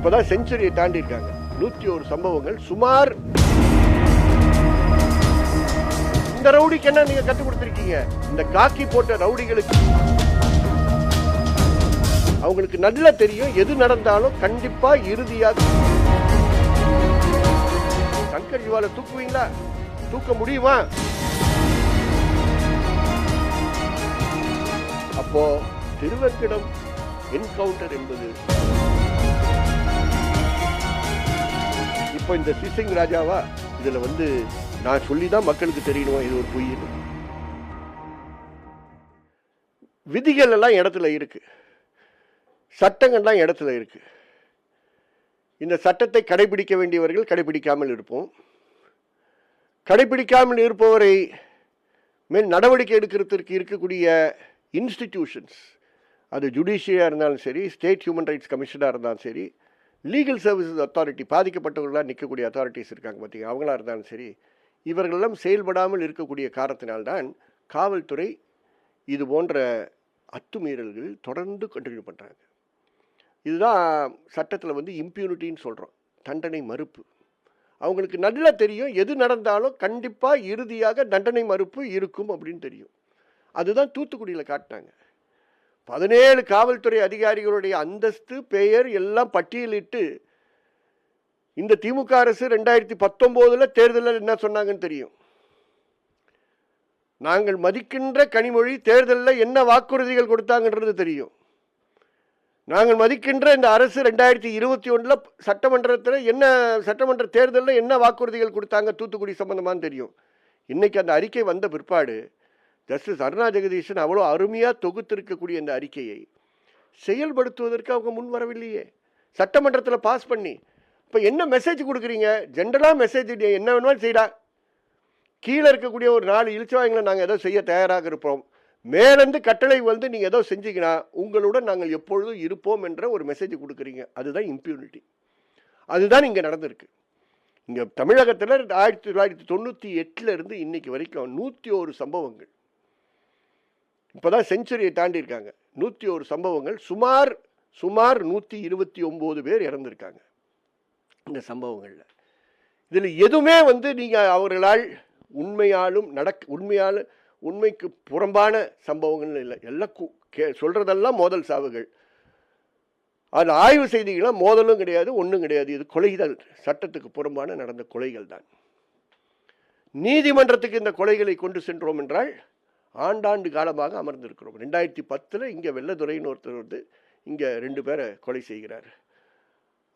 இப்போதான் செஞ்சுரியை தாண்டி இருக்காங்க நூற்றி ஒரு சம்பவங்கள் சுமார் இந்த ரவுடிக்கு என்ன நீங்க கற்றுக் கொடுத்துருக்கீங்க? இந்த காக்கி போட்ட ரவுடிகளுக்கு அவங்களுக்கு நல்லா தெரியும் எது நடந்தாலும் கண்டிப்பா இறுதியாக சங்கர் ஜிவால தூக்குவீங்களா? தூக்க முடியுமா? அப்போ திருவக்கிடம் என்கவுண்டர் என்பது அப்போ இந்த சிசிங் ராஜாவா இதில் வந்து நான் சொல்லி தான் மக்களுக்கு தெரியணும் இது ஒரு பொய் விதிகள் எல்லாம் இடத்துல இருக்குது சட்டங்கள்லாம் இடத்துல இருக்குது இந்த சட்டத்தை கடைபிடிக்க வேண்டியவர்கள் கடைபிடிக்காமல் இருப்போம். கடைபிடிக்காமல் இருப்பவரை மேல் நடவடிக்கை எடுக்கிறதுக்கு இருக்கக்கூடிய இன்ஸ்டிடியூஷன்ஸ் அது ஜுடிஷியாக இருந்தாலும் சரி ஸ்டேட் ஹியூமன் ரைட்ஸ் கமிஷனாக இருந்தாலும் சரி லீகல் சர்வீசஸ் அத்தாரிட்டி பாதிக்கப்பட்டவர்களாக நிற்கக்கூடிய அத்தாரிட்டிஸ் இருக்காங்க பார்த்தீங்க அவங்களா இருந்தாலும் சரி இவர்களெல்லாம் செயல்படாமல் இருக்கக்கூடிய காரணத்தினால்தான் காவல்துறை இது போன்ற அத்துமீறல்கள் தொடர்ந்து கண்டினியூ பண்ணுறாங்க இதுதான் சட்டத்தில் வந்து இம்ப்யூனிட்டின்னு சொல்கிறோம் தண்டனை மறுப்பு. அவங்களுக்கு நல்லா தெரியும் எது நடந்தாலும் கண்டிப்பாக இறுதியாக தண்டனை மறுப்பு இருக்கும் அப்படின்னு தெரியும். அதுதான் தூத்துக்குடியில் காட்டினாங்க. பதினேழு காவல்துறை அதிகாரிகளுடைய அந்தஸ்து பெயர் எல்லாம் பட்டியலிட்டு இந்த திமுக அரசு ரெண்டாயிரத்தி பத்தொம்போதில் தேர்தலில் என்ன சொன்னாங்கன்னு தெரியும். நாங்கள் மதிக்கின்ற கனிமொழி தேர்தலில் என்ன வாக்குறுதிகள் கொடுத்தாங்கன்றது தெரியும். நாங்கள் மதிக்கின்ற இந்த அரசு ரெண்டாயிரத்தி இருபத்தி ஒன்றில் சட்டமன்றத்தில் என்ன சட்டமன்ற தேர்தலில் என்ன வாக்குறுதிகள் கொடுத்தாங்க தூத்துக்குடி சம்பந்தமானு தெரியும். இன்றைக்கி அந்த அறிக்கை வந்த பிற்பாடு ஜஸ்டிஸ் அருணா ஜெகதீஷன் அவ்வளோ அருமையாக தொகுத்திருக்கக்கூடிய இந்த அறிக்கையை செயல்படுத்துவதற்கு அவங்க முன் வரவில்லையே. சட்டமன்றத்தில் பாஸ் பண்ணி. இப்போ என்ன மெசேஜ் கொடுக்குறீங்க? ஜென்ரலாக மெசேஜ் என்ன வேணுமாலும் செய்யடா கீழே இருக்கக்கூடிய ஒரு நாலு இழிச்சவாயங்களை நாங்கள் ஏதோ செய்ய தயாராக இருப்போம். மேலேருந்து கட்டளை வந்து நீங்கள் ஏதோ செஞ்சீங்கன்னா உங்களுடன் நாங்கள் எப்பொழுதும் இருப்போம் என்ற ஒரு மெசேஜ் கொடுக்குறீங்க. அதுதான் இம்ப்யூனிட்டி அதுதான் இங்கே நடந்திருக்கு. இங்கே தமிழகத்தில் ஆயிரத்தி தொள்ளாயிரத்தி தொண்ணூற்றி எட்டுல இருந்து இன்னைக்கு வரைக்கும் நூற்றி ஒரு சம்பவங்கள். இப்போ தான் செஞ்சுரியை தாண்டி இருக்காங்க. நூற்றி ஒரு சம்பவங்கள் சுமார் சுமார் நூற்றி இருபத்தி ஒம்பது பேர் இறந்துருக்காங்க இந்த சம்பவங்களில். இதில் எதுவுமே வந்து நீங்கள் அவர்களால் உண்மையாலும் நடக் உண்மையால் உண்மைக்கு புறம்பான சம்பவங்கள் இல்லை. எல்லாம் கே சொல்கிறதெல்லாம் மோதல் சாவுகள். அது ஆய்வு செய்திகளாம் மோதலும் கிடையாது ஒன்றும் கிடையாது. இது கொலைகள் சட்டத்துக்கு புறம்பான நடந்த கொலைகள் தான். நீதிமன்றத்துக்கு இந்த கொலைகளை கொண்டு சென்றோம் என்றால் ஆண்டாண்டு காலமாக அமர்ந்திருக்கிறோம். ரெண்டாயிரத்தி பத்தில் இங்கே வெள்ளதுரைன்னு ஒருத்தர் வந்து இங்கே ரெண்டு பேரை கொலை செய்கிறார்.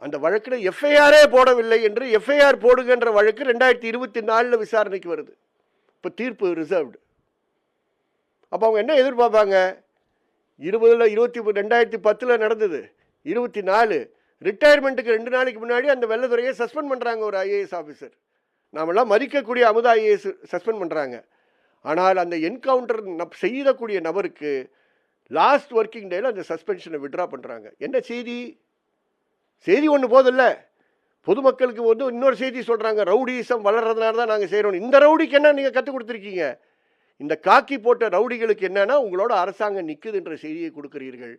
அந்த வழக்கில் எஃப்ஐஆரே போடவில்லை என்று எஃப்ஐஆர் போடுகின்ற வழக்கு ரெண்டாயிரத்தி இருபத்தி நாலில் விசாரணைக்கு வருது. இப்போ தீர்ப்பு ரிசர்வ்டு அப்போ அவங்க என்ன எதிர்பார்ப்பாங்க? இருபதில் இருபத்தி ரெண்டாயிரத்தி பத்தில் நடந்தது. இருபத்தி நாலு ரிட்டையர்மெண்ட்டுக்கு ரெண்டு நாளைக்கு முன்னாடி அந்த வெள்ளத்துறையை சஸ்பெண்ட் பண்ணுறாங்க ஒரு ஐஏஎஸ் ஆஃபீஸர் நாமெல்லாம் மதிக்கக்கூடிய அமுதா ஐஏஎஸ் சஸ்பெண்ட் பண்ணுறாங்க ஆனால் அந்த என்கவுண்டர் நப் செய்யக்கூடிய நபருக்கு லாஸ்ட் ஒர்க்கிங் டேயில் அந்த சஸ்பென்ஷனை விட்ரா பண்ணுறாங்க என்ன செய்தி? செய்தி ஒன்று போதில்ல. பொதுமக்களுக்கு வந்து இன்னொரு செய்தி சொல்கிறாங்க ரவுடிசம் வளர்றதுனால தான் நாங்கள் செய்கிறோம் இந்த ரவுடிக்கு என்ன நீங்கள் கற்றுக் கொடுத்துருக்கீங்க? இந்த காக்கி போட்ட ரவுடிகளுக்கு என்னென்னா உங்களோட அரசாங்கம் நிற்குதுன்ற செய்தியை கொடுக்குறீர்கள்.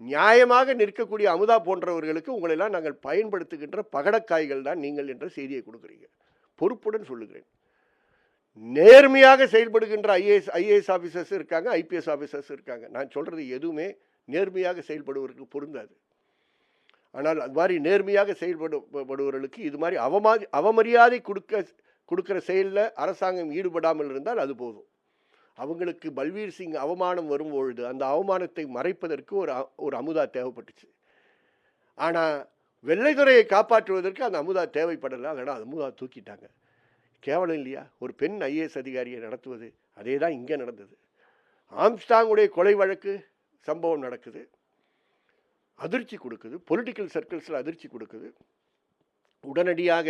நியாயமாக நிற்கக்கூடிய அமுதா போன்றவர்களுக்கு உங்களெல்லாம் நாங்கள் பயன்படுத்துகின்ற பகடக்காய்கள் தான் நீங்கள் என்ற செய்தியை கொடுக்குறீங்க. பொறுப்புடன் சொல்லுகிறேன். நேர்மையாக செயல்படுகின்ற ஐஏஎஸ் ஐஏஎஸ் ஆஃபீஸர்ஸ் இருக்காங்க ஐபிஎஸ் ஆஃபீஸர்ஸ் இருக்காங்க. நான் சொல்கிறது எதுவுமே நேர்மையாக செயல்படுவதற்கு பொருந்தாது. ஆனால் அது மாதிரி நேர்மையாக செயல்படுபடுவர்களுக்கு இது மாதிரி அவமா அவமரியாதை கொடுக்க கொடுக்குற செயலில் அரசாங்கம் ஈடுபடாமல் இருந்தால் அது போதும். அவங்களுக்கு பல்வீர் சிங் அவமானம் வரும்பொழுது அந்த அவமானத்தை மறைப்பதற்கு ஒரு அ- ஒரு அமுதா தேவைப்பட்டுச்சு. ஆனால் வெள்ளைத்துறையை காப்பாற்றுவதற்கு அந்த அமுதா தேவைப்படலை ஆனால் அமுதா தூக்கிட்டாங்க. கேவலம் இல்லையா? ஒரு பெண் ஐஏஎஸ் அதிகாரியை நடத்துவது அதே தான் இங்கே நடந்தது. ஆம்ஸ்டாங்குடைய கொலை வழக்கு சம்பவம் நடக்குது. அதிர்ச்சி கொடுக்குது. பொலிட்டிக்கல் சர்க்கிள்ஸில் அதிர்ச்சி கொடுக்குது. உடனடியாக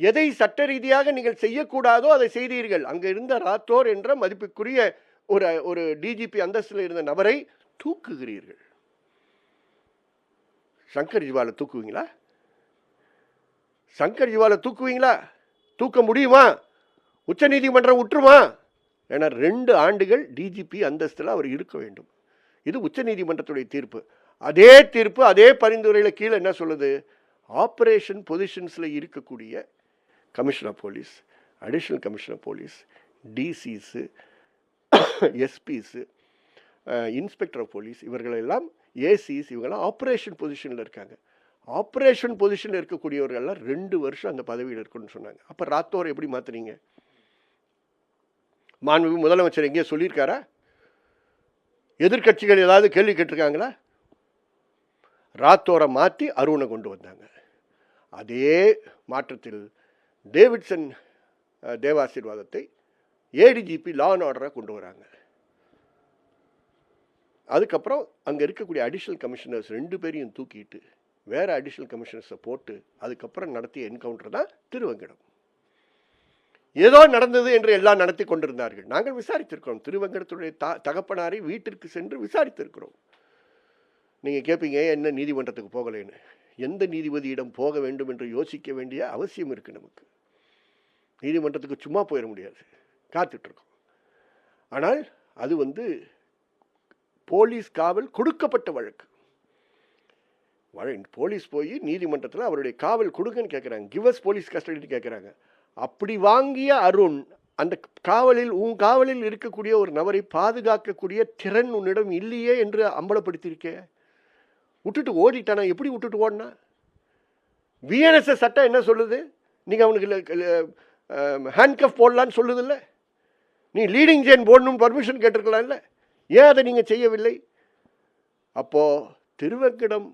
எதை சட்ட ரீதியாக நீங்கள் செய்யக்கூடாதோ அதை செய்தீர்கள். அங்கே இருந்த ராத்தோர் என்ற மதிப்புக்குரிய ஒரு ஒரு டிஜிபி அந்தஸ்தில் இருந்த நபரை தூக்குகிறீர்கள். சங்கர் ஜிவாலை தூக்குவீங்களா? சங்கர் ஜிவாலை தூக்குவீங்களா? தூக்க முடியுமா? உச்சநீதிமன்றம் விட்டுருமா ஏன்னா ரெண்டு ஆண்டுகள் டிஜிபி அந்தஸ்தில் அவர் இருக்க வேண்டும். இது உச்சநீதிமன்றத்துடைய தீர்ப்பு. அதே தீர்ப்பு அதே பரிந்துரையில் கீழே என்ன சொல்லுது? ஆப்ரேஷன் பொசிஷன்ஸில் இருக்கக்கூடிய commissioner police additional commissioner police DCs SPs inspector of police இவர்களெல்லாம் ஏசிஸ் இவங்கெல்லாம் ஆப்ரேஷன் பொசிஷனில் இருக்காங்க. ஆப்ரேஷன் பொசிஷனில் இருக்கக்கூடியவர்கள்லாம் ரெண்டு வருஷம் அந்த பதவியில் இருக்கணும்னு சொன்னாங்க. அப்போ ராத்தோரை எப்படி மாற்றுறீங்க மாண்பு முதலமைச்சர் எங்கேயோ சொல்லியிருக்காரா? எதிர்க்கட்சிகள் ஏதாவது கேள்வி கேட்டிருக்காங்களா? ராத்தோரை மாற்றி அருணை கொண்டு வந்தாங்க. அதே மாற்றத்தில் டேவிட்சன் தேவாசீர்வாதத்தை ஏடிஜிபி லா அண்ட் ஆர்டராக கொண்டு வராங்க. அதுக்கப்புறம் அங்கே இருக்கக்கூடிய அடிஷ்னல் கமிஷனர்ஸ் ரெண்டு பேரையும் தூக்கிட்டு வேறு அடிஷ்னல் கமிஷனர்ஸை போட்டு அதுக்கப்புறம் நடத்திய என்கவுண்டர் தான் திருவங்கடம். ஏதோ நடந்தது என்று எல்லாம் நடத்தி கொண்டிருந்தார்கள். நாங்கள் விசாரித்திருக்கிறோம். திருவங்கடத்துடைய த தகப்பனாரை வீட்டிற்கு சென்று விசாரித்திருக்கிறோம். நீங்கள் கேட்பீங்க என்ன நீதிமன்றத்துக்கு போகலைன்னு? எந்த நீதிபதியிடம் போக வேண்டும் என்று யோசிக்க வேண்டிய அவசியம் இருக்குது நமக்கு. நீதிமன்றத்துக்கு சும்மா போயிட முடியாது. காத்துட்ருக்கோம். ஆனால் அது வந்து போலீஸ் காவல் கொடுக்கப்பட்ட வழக்கு. போலீஸ் போய் நீதிமன்றத்தில் அவருடைய காவல் கொடுங்கன்னு கேட்குறாங்க கிவஸ் போலீஸ் கஸ்டடின்னு கேட்குறாங்க அப்படி வாங்கிய அருண் அந்த காவலில் உன் காவலில் இருக்கக்கூடிய ஒரு நபரை பாதுகாக்கக்கூடிய திறன் உன்னிடம் இல்லையே என்று அம்பலப்படுத்தியிருக்கே. விட்டுட்டு ஓடிட்டானா? எப்படி விட்டுட்டு ஓடினா? விஎன்எஸ்எஸ் சட்டம் என்ன சொல்லுது? நீங்கள் அவனுக்கு ஹேண்ட்கஃப் போடலான்னு சொல்லுதில்ல? நீ லீடிங் செயின் போடணும்னு பர்மிஷன் கேட்டிருக்கலாம்ல? ஏன் அதை நீங்கள் செய்யவில்லை? அப்போது திருவக்கிடம்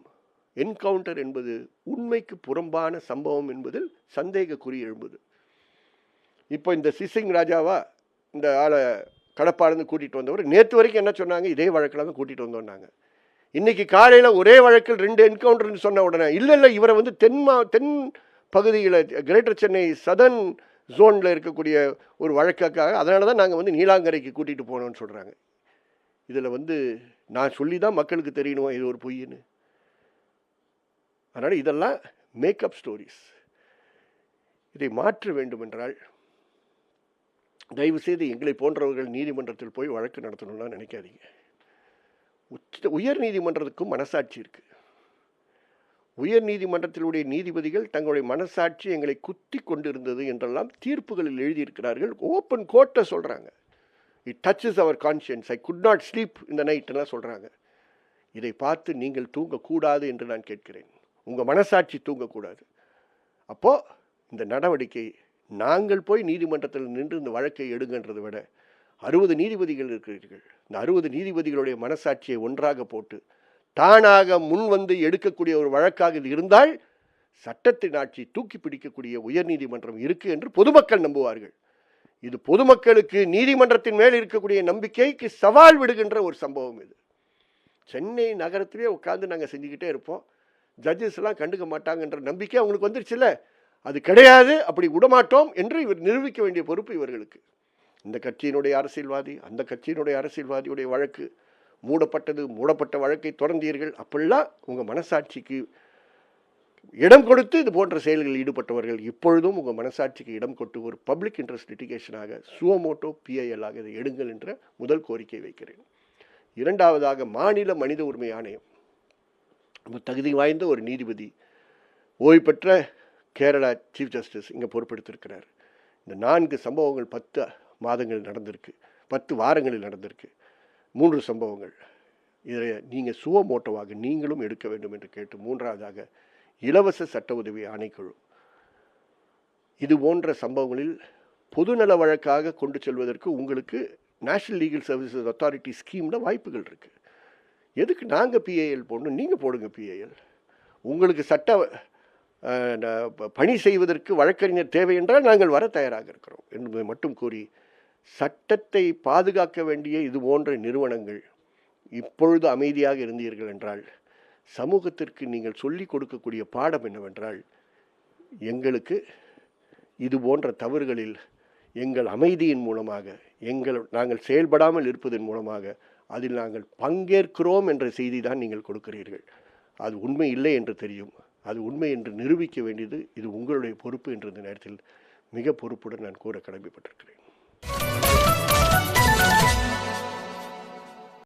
என்கவுண்டர் என்பது உண்மைக்கு புறம்பான சம்பவம் என்பதில் சந்தேகக்குறி எழும்புது. இப்போ இந்த சிசிங் ராஜாவா இந்த ஆளை கடப்பாலேருந்து கூட்டிகிட்டு வந்தவர் நேற்று வரைக்கும் என்ன சொன்னாங்க? இதே வழக்கில் தான் கூட்டிகிட்டு வந்தோன்னாங்க இன்னைக்கு காலையில் ஒரே வழக்கில் ரெண்டு என்கவுண்டர்னு சொன்ன உடனே இல்லை இல்லை இவரை வந்து தென் மா தென் பகுதியில் கிரேட்டர் சென்னை சதன் ஜோனில் இருக்கக்கூடிய ஒரு வழக்காக அதனால தான் நாங்கள் வந்து நீலாங்கரைக்கு கூட்டிகிட்டு போனோம்னு சொல்கிறாங்க இதில் வந்து நான் சொல்லி தான் மக்களுக்கு தெரியணும் இது ஒரு பொய்ன்னு. அதனால் இதெல்லாம் மேக்கப் ஸ்டோரிஸ் இதை மாற்ற வேண்டுமென்றால் தயவுசெய்து எங்களை போன்றவர்கள் நீதிமன்றத்தில் போய் வழக்கு நடத்தணும்லாம் நினைக்காதீங்க. உச்ச உயர் நீதிமன்றத்துக்கும் மனசாட்சி இருக்குது உயர் நீதிமன்றத்தினுடைய நீதிபதிகள் தங்களுடைய மனசாட்சி எங்களை குத்தி கொண்டிருந்தது என்றெல்லாம் தீர்ப்புகளில் எழுதியிருக்கிறார்கள். ஓப்பன் கோர்ட்டை சொல்கிறாங்க it touches our conscience I could not sleep இந்த நைட்டெல்லாம் சொல்கிறாங்க இதை பார்த்து நீங்கள் தூங்கக்கூடாது என்று நான் கேட்கிறேன். உங்கள் மனசாட்சி தூங்கக்கூடாது. அப்போது இந்த நடவடிக்கை நாங்கள் போய் நீதிமன்றத்தில் நின்று இந்த வழக்கை எடுங்கன்றதை விட அறுபது நீதிபதிகள் இருக்கிறீர்கள். இந்த அறுபது நீதிபதிகளுடைய மனசாட்சியை ஒன்றாக போட்டு தானாக முன் வந்து எடுக்கக்கூடிய ஒரு வழக்காக இது இருந்தால் சட்டத்தின் ஆட்சி தூக்கி பிடிக்கக்கூடிய உயர்நீதிமன்றம் இருக்கு என்று பொதுமக்கள் நம்புவார்கள். இது பொதுமக்களுக்கு நீதிமன்றத்தின் மேல் இருக்கக்கூடிய நம்பிக்கைக்கு சவால் விடுகின்ற ஒரு சம்பவம் இது. சென்னை நகரத்திலே உட்காந்து நாங்கள் செஞ்சுக்கிட்டே இருப்போம். ஜட்ஜஸ்லாம் கண்டுக்க மாட்டாங்கன்ற நம்பிக்கை அவங்களுக்கு வந்துருச்சுல்ல? அது கிடையாது அப்படி விடமாட்டோம் என்று இவர் நிரூபிக்க வேண்டிய பொறுப்பு இவர்களுக்கு. இந்த கட்சியினுடைய அரசியல்வாதி அந்த கட்சியினுடைய அரசியல்வாதியுடைய வழக்கு மூடப்பட்டது மூடப்பட்ட வழக்கை தொடர்ந்தீர்கள் அப்படிலாம் உங்கள் மனசாட்சிக்கு இடம் கொடுத்து இது போன்ற செயல்களில் ஈடுபட்டவர்கள் இப்பொழுதும் உங்கள் மனசாட்சிக்கு இடம் கொடுத்து ஒரு பப்ளிக் இன்ட்ரெஸ்ட் லிட்டிகேஷனாக சுவமோட்டோ பிஐஎல்லாக இதை எடுங்கள் என்ற முதல் கோரிக்கை வைக்கிறேன். இரண்டாவதாக மாநில மனித உரிமை ஆணையம். ரொம்ப தகுதி வாய்ந்த ஒரு நீதிபதி ஓய்வு பெற்ற கேரளா சீஃப் ஜஸ்டிஸ் இங்கே பொறுப்பெடுத்திருக்கிறார். இந்த நான்கு சம்பவங்கள் பத்து மாதங்கள் நடந்திருக்கு. பத்து வாரங்களில் நடந்திருக்கு. மூன்று சம்பவங்கள். இதை நீங்கள் சுவமோட்டோவாக நீங்களும் எடுக்க வேண்டும் என்று கேட்டு மூன்றாவதாக இலவச சட்ட உதவி ஆணைக்குழு. இது போன்ற சம்பவங்களில் பொதுநல வழக்காக கொண்டு செல்வதற்கு உங்களுக்கு நேஷனல் லீகல் சர்வீசஸ் அத்தாரிட்டி ஸ்கீமில் வாய்ப்புகள் இருக்குது எதுக்கு நாங்கள் பிஏஎல் போடணும்? நீங்கள் போடுங்க பிஏஎல் உங்களுக்கு சட்ட பணி செய்வதற்கு வழக்கறிஞர் தேவை என்றால் நாங்கள் வர தயாராக இருக்கிறோம் என்பதை மட்டும் கூறி சட்டத்தை பாதுகாக்க வேண்டிய இது போன்ற நிறுவனங்கள் இப்பொழுது அமைதியாக இருந்தீர்கள் என்றால் சமூகத்திற்கு நீங்கள் சொல்லிக் கொடுக்கக்கூடிய பாடம் என்னவென்றால் எங்களுக்கு இது போன்ற தவறுகளில் எங்கள் அமைதியின் மூலமாக எங்கள் நாங்கள் செயல்படாமல் இருப்பதன் மூலமாக அதில் நாங்கள் பங்கேற்கிறோம் என்ற செய்தி தான் நீங்கள் கொடுக்கிறீர்கள். அது உண்மை இல்லை என்று தெரியும். அது உண்மை என்று நிரூபிக்க வேண்டியது இது உங்களுடைய பொறுப்பு என்ற இந்த நேரத்தில் மிக பொறுப்புடன் நான் கூற கடமைப்பட்டிருக்கிறேன்.